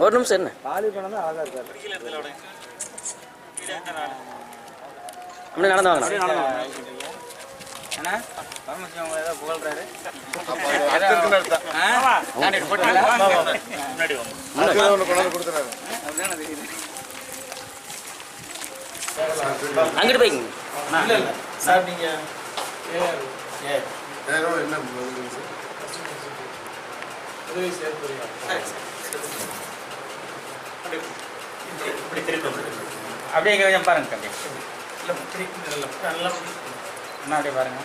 ஒரு நிமிஷம் என்ன அப்படியே நடந்து என்ன? தெரியுது அங்கிட்டு போய்ங்க சார் நீங்க ஏ சார்? உதவி செய்ய போறீங்க அப்படியே கொஞ்சம் பாருங்க தம்பி. இல்ல பிடிக்கும் நல்லா நல்லா என்ன அப்படியே பாருங்க.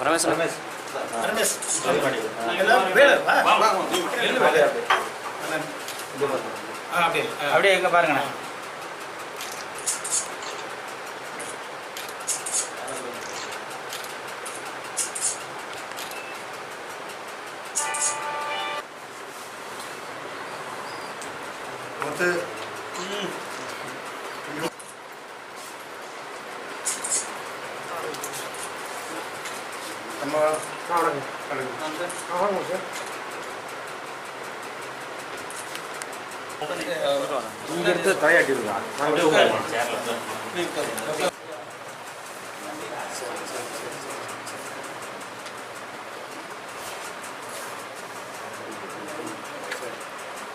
ரமேஷ் வேலை ஆ அப்படியே. ஆ. அப்படியே இங்க பாருங்கண்ணா மொத்த நம்ம இங்க எடுத்து தலையாட்டிருக்கா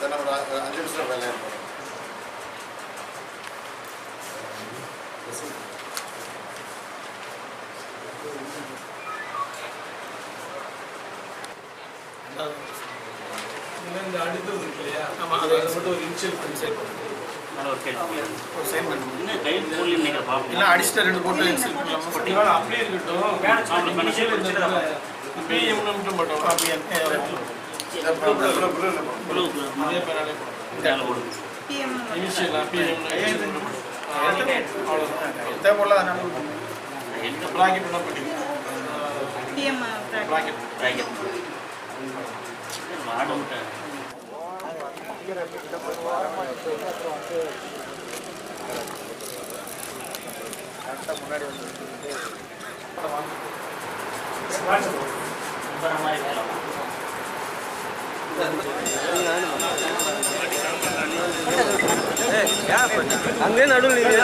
நம்ம ஒரு அஞ்சு நிமிஷம் வேலையா இருக்கும். நீங்க இந்த அடுத்தது இருக்கு இல்லையா? ஆமா அதை மட்டும் ஒரு இனிஷியல் பண்ணி. ஒட்டிவால அப்படியே இருக்கட்டும். மட்டும். போட்டோம் அப்படியே அங்கே நடுவில் நீங்க